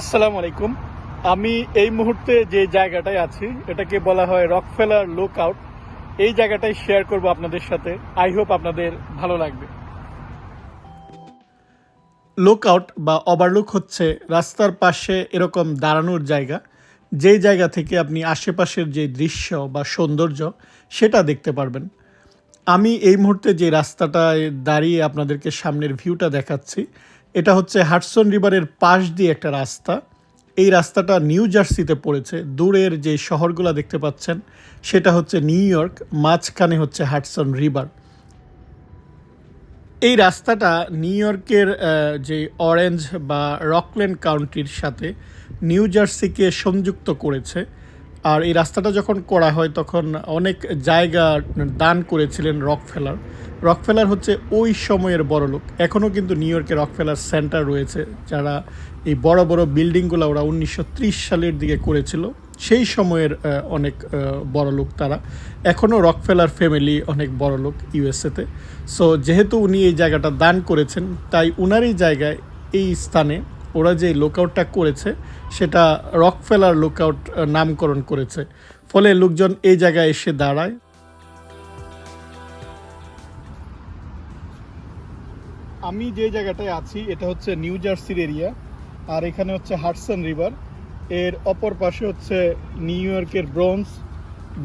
আসসালামু আলাইকুম। আমি এই মুহূর্তে যে জায়গাটায় আছি, এটাকে বলা হয় রকফেলার লুক আউট এই জায়গাটাই শেয়ার করব আপনাদের সাথে। আই হোপ আপনাদের ভালো লাগবে। লুক আউট বা ওভারলুক হচ্ছে রাস্তার পাশে এরকম দাঁড়ানোর জায়গা। যেই জায়গা থেকে আপনি আশেপাশের যে দৃশ্য বা সৌন্দর্য, সেটা দেখতে পারবেন। আমি এই মুহূর্তে যে রাস্তাটায় দাঁড়িয়ে আপনাদেরকে সামনের ভিউটা দেখাচ্ছি এটা হচ্ছে হাটসন রিভারের পাশ দিয়ে একটা রাস্তা। এই রাস্তাটা নিউ জার্সিতে পড়েছে। দূরের যে শহরগুলো দেখতে পাচ্ছেন, সেটা হচ্ছে নিউ ইয়র্ক মাঝখানে হচ্ছে হাটসন রিভার এই রাস্তাটা নিউ ইয়র্কের যে অরেঞ্জ বা রকল্যান্ড কাউন্টির সাথে নিউ জার্সিকে সংযুক্ত করেছে। আর এই রাস্তাটা যখন করা হয়, তখন অনেক জায়গা দান করেছিলেন রকফেলার রকফেলার হচ্ছে ওই সময়ের বড় লোক। এখনও কিন্তু নিউ ইয়র্কে রকফেলার সেন্টার রয়েছে, যারা এই বড় বড় বিল্ডিংগুলো ওরা উনিশশো ত্রিশ সালের দিকে করেছিল। সেই সময়ের অনেক বড় লোক তারা। এখনও রকফেলার ফ্যামিলি অনেক বড় লোক ইউএসএতে সো যেহেতু উনি এই জায়গাটা দান করেছেন, তাই উনারই জায়গায় এই স্থানে ওরা যে লুকআউটটা করেছে, সেটা রকফেলার লুকআউট নামকরণ করেছে। ফলে লোকজন এই জায়গায় এসে দাঁড়ায়। আমি যে জায়গাটায় আছি, এটা হচ্ছে নিউ জার্সির এরিয়া, আর এখানে হচ্ছে হাডসন রিভার। এর অপর পাশে হচ্ছে নিউ ইয়র্কের ব্রোঞ্জ,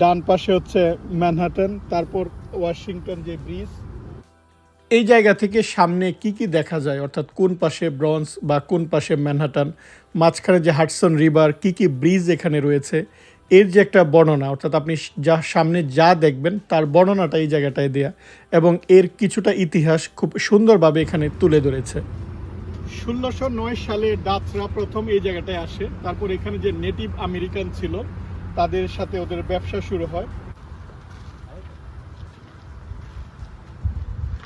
ডান পাশে হচ্ছে ম্যানহাটন, তারপর ওয়াশিংটন যে ব্রিজ। এই জায়গা থেকে সামনে কি কি দেখা যায়? অর্থাৎ কোন পাশে ব্রঞ্জ বা কোন পাশে ম্যানহাটন? মাঝখানে যে হাডসন রিভার, কি কি ব্রিজ এখানে রয়েছে? এর যে একটা বর্ণনা অর্থাৎ আপনি যা সামনে যা দেখবেন তার বর্ণনাটা এই জায়গাটায় দেয়া এবং এর কিছুটা ইতিহাস খুব সুন্দরভাবে এখানে তুলে ধরেছে। ষোলোশো নয় সালে ডাচরা প্রথম এই জায়গাটায় আসে। তারপর এখানে যে নেটিভ আমেরিকান ছিল তাদের সাথে ওদের ব্যবসা শুরু হয়।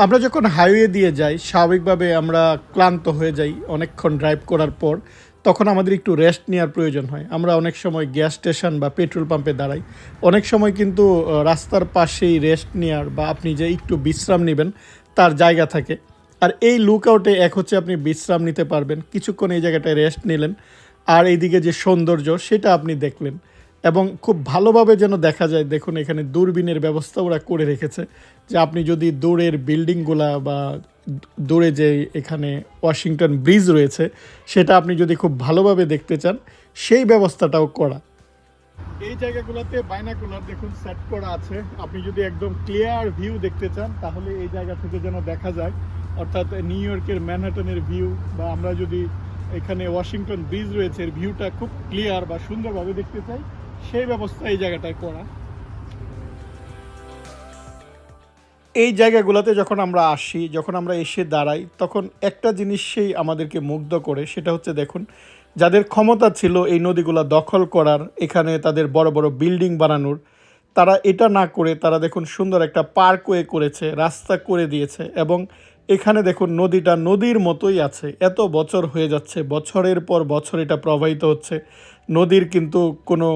আমরা যখন হাইওয়ে দিয়ে যাই স্বাভাবিকভাবে আমরা ক্লান্ত হয়ে যাই অনেকক্ষণ ড্রাইভ করার পর। তখন আমাদের একটু রেস্ট নেওয়ার প্রয়োজন হয়। আমরা অনেক সময় গ্যাস স্টেশন বা পেট্রোল পাম্পে দাঁড়াই। অনেক সময় কিন্তু রাস্তার পাশেই রেস্ট নেওয়ার বা আপনি যে একটু বিশ্রাম নেবেন, তার জায়গা থাকে। আর এই লুক আউটে এক হচ্ছে আপনি বিশ্রাম নিতে পারবেন। কিছুক্ষণ এই জায়গাটায় রেস্ট নিলেন। আর এইদিকে যে সৌন্দর্য, সেটা আপনি দেখলেন। এবং খুব ভালোভাবে যেন দেখা যায়, দেখুন এখানে দূরবীনের ব্যবস্থা ওরা করে রেখেছে। যে আপনি যদি দূরের বিল্ডিংগুলা বা দূরে যে এখানে ওয়াশিংটন ব্রিজ রয়েছে, সেটা আপনি যদি খুব ভালোভাবে দেখতে চান, সেই ব্যবস্থাটাও করা। এই জায়গাগুলোতে বাইনাকুলার দেখুন সেট করা আছে। আপনি যদি একদম ক্লিয়ার ভিউ দেখতে চান, তাহলে এই জায়গা থেকে যেন দেখা যায়। অর্থাৎ নিউ ইয়র্কের ম্যানহাটনের ভিউ বা আমরা যদি এখানে ওয়াশিংটন ব্রিজ রয়েছে, এর ভিউটা খুব ক্লিয়ার বা সুন্দরভাবে দেখতে চাই, সেই ব্যবস্থা এই জায়গাটায় করা। এই জায়গাগুলোতে যখন আমরা আসি, যখন আমরা এসে দাঁড়াই, তখন একটা জিনিসই আমাদেরকে মুগ্ধ করে, সেটা হচ্ছে দেখুন, যাদের ক্ষমতা ছিল এই নদীগুলো দখল করার, এখানে তাদের বড় বড় বিল্ডিং বানানোর, তারা এটা না করে তারা দেখুন সুন্দর একটা পার্কওয়ে করেছে, রাস্তা করে দিয়েছে এবং এখানে দেখুন নদীটা নদীর মতোই আছে। এত বছর হয়ে যাচ্ছে, বছরের পর বছর এটা প্রবাহিত হচ্ছে। নদীর কিন্তু কোনো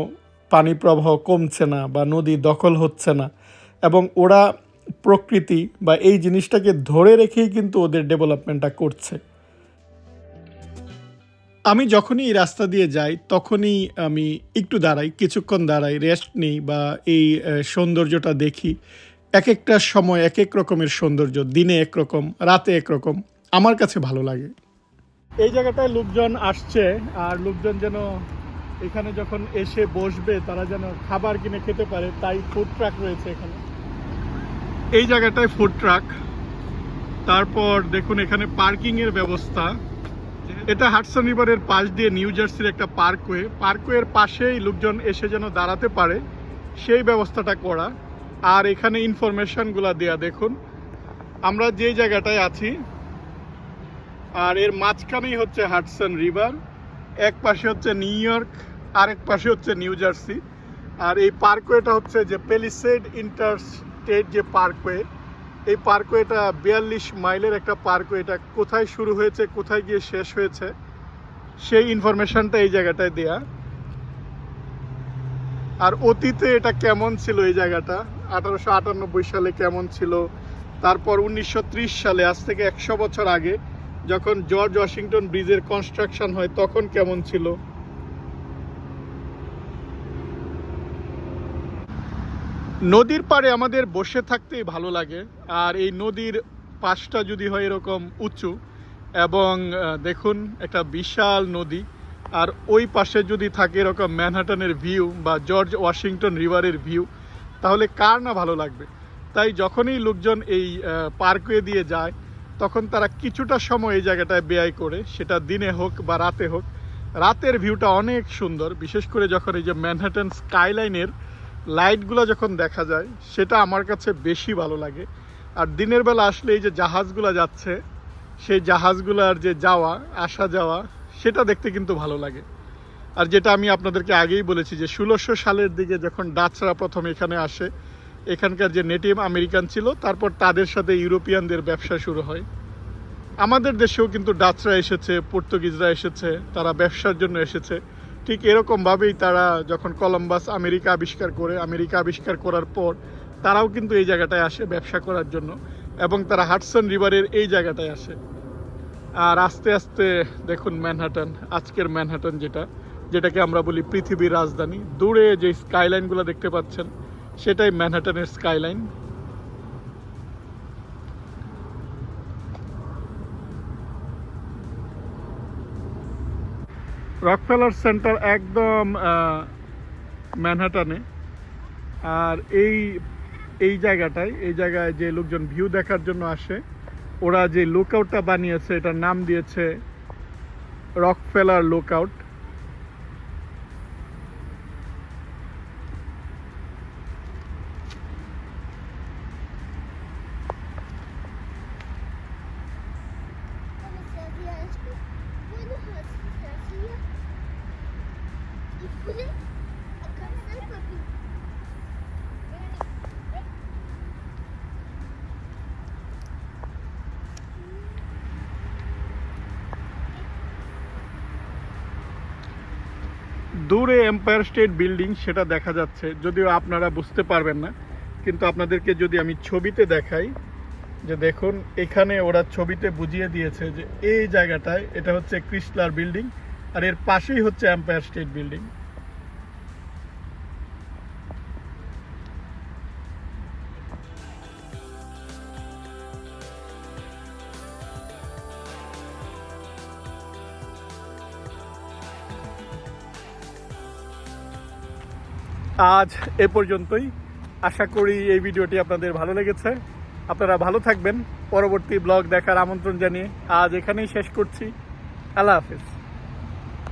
পানি প্রবাহ কমছে না বা নদী দখল হচ্ছে না এবং ওরা প্রকৃতি বা এই জিনিসটাকে ধরে রেখেই কিন্তু ওদের ডেভেলপমেন্টটা করছে। আমি যখনই এই রাস্তা দিয়ে যাই, তখনই আমি একটু দাঁড়াই, কিছুক্ষণ দাঁড়াই রেস্ট নিই বা এই সৌন্দর্যটা দেখি। এক একটা সময় এক এক রকমের সৌন্দর্য, দিনে একরকম, রাতে একরকম, আমার কাছে ভালো লাগে। এই জায়গাটায় লোকজন আসছে আর লোকজন যেন এখানে যখন এসে বসবে, তারা যেন খাবার কিনে খেতে পারে, তাই ফুড ট্রাক রয়েছে এখানে। এই জায়গাটায় ফুড ট্রাক তারপর দেখুন এখানে পার্কিং এর ব্যবস্থা। এটা হাডসন রিভারের পাশ দিয়ে নিউ জার্সির একটা পার্কওয়ে পার্কওয়ের পাশেই লোকজন এসে যেন দাঁড়াতে পারে, সেই ব্যবস্থাটা করা। আর এখানে ইনফরমেশনগুলো দেয়া, দেখুন। আমরা যে জায়গাটায় আছি, আর এর মাঝখানেই হচ্ছে হাডসন রিভার এক পাশে হচ্ছে নিউ ইয়র্ক আরেক পাশে হচ্ছে নিউ জার্সি আর এই পার্কওয়েটা হচ্ছে যে পেলিসেড ইন্টার স্টেট যে পার্কওয়ে এই পার্কওয়েটা বিয়াল্লিশ মাইলের একটা পার্কওয়ে এটা কোথায় শুরু হয়েছে, কোথায় গিয়ে শেষ হয়েছে, সেই ইনফরমেশনটা এই জায়গাটায় দেয়া। আর অতীতে এটা কেমন ছিল এই জায়গাটা? আঠারোশো আটানব্বই সালে কেমন ছিল? তারপর উনিশশো ত্রিশ সালে, আজ থেকে একশো বছর আগে, যখন জর্জ ওয়াশিংটন ব্রিজের কনস্ট্রাকশন হয়, তখন কেমন ছিল? নদীর পাড়ে আমাদের বসে থাকতেই ভালো লাগে। আর এই নদীর পাশটা যদি হয় এরকম উঁচু, এবং দেখুন একটা বিশাল নদী, আর ওই পাশে যদি থাকে এরকম ম্যানহাটনের ভিউ বা জর্জ ওয়াশিংটন রিভারের ভিউ, তাহলে কার না ভালো লাগবে? তাই যখনই লোকজন এই পার্কওয়ে দিয়ে যায়, তখন তারা কিছুটা সময় এই জায়গাটায় ব্যয় করে, সেটা দিনে হোক বা রাতে হোক। রাতের ভিউটা অনেক সুন্দর, বিশেষ করে যখন এই যে ম্যানহাটন স্কাইলাইনের লাইটগুলো যখন দেখা যায়, সেটা আমার কাছে বেশি ভালো লাগে। আর দিনের বেলা আসলে এই যে জাহাজগুলো যাচ্ছে, সেই জাহাজগুলোর যে যাওয়া, আসা যাওয়া, সেটা দেখতে কিন্তু ভালো লাগে। আর যেটা আমি আপনাদেরকে আগেই বলেছি যে, ষোলোশো সালের দিকে যখন ডাচরা প্রথম এখানে আসে, এখানকার যে নেটিভ আমেরিকান ছিল, তারপর তাদের সাথে ইউরোপিয়ানদের ব্যবসা শুরু হয়। আমাদের দেশেও কিন্তু ডাচরা এসেছে, পর্তুগিজরা এসেছে, তারা ব্যবসার জন্য এসেছে। ঠিক এরকমভাবেই তারা যখন কলম্বাস আমেরিকা আবিষ্কার করে, আমেরিকা আবিষ্কার করার পর তারাও কিন্তু এই জায়গাটায় আসে ব্যবসা করার জন্য এবং তারা হাটসন রিভারের এই জায়গাটায় আসে। আর আস্তে আস্তে দেখুন ম্যানহাটন, আজকের ম্যানহাটন যেটা, যেটাকে আমরা বলি পৃথিবীর রাজধানী। দূরে যে স্কাইলাইনগুলো দেখতে পাচ্ছেন, সেটাই ম্যানহাটনের স্কাইলাইন রকফেলার সেন্টার একদম ম্যানহাটানে আর এই এই জায়গাটায়, এই জায়গায় যে লোকজন ভিউ দেখার জন্য আসে, ওরা যে লুকআউটটা বানিয়েছে, এটার নাম দিয়েছে রকফেলার লুকআউট দূরে এম্পায়ার স্টেট বিল্ডিং সেটা দেখা যাচ্ছে। যদিও আপনারা বুঝতে পারবেন না, কিন্তু আপনাদেরকে যদি আমি ছবিতে দেখাই, যে দেখুন, এখানে ওরা ছবিতে বুঝিয়ে দিয়েছে যে এই জায়গাটায়, এটা হচ্ছে ক্রিস্টলার বিল্ডিং আর এর পাশেই হচ্ছে এম্পায়ার স্টেট বিল্ডিং আজ এ পর্যন্তই। আশা করি এই ভিডিওটি আপনাদের ভালো লেগেছে। আপনারা ভালো থাকবেন। পরবর্তী ব্লগ দেখার আমন্ত্রণ জানিয়ে আজ এখানেই শেষ করছি। আল্লাহ হাফিজ।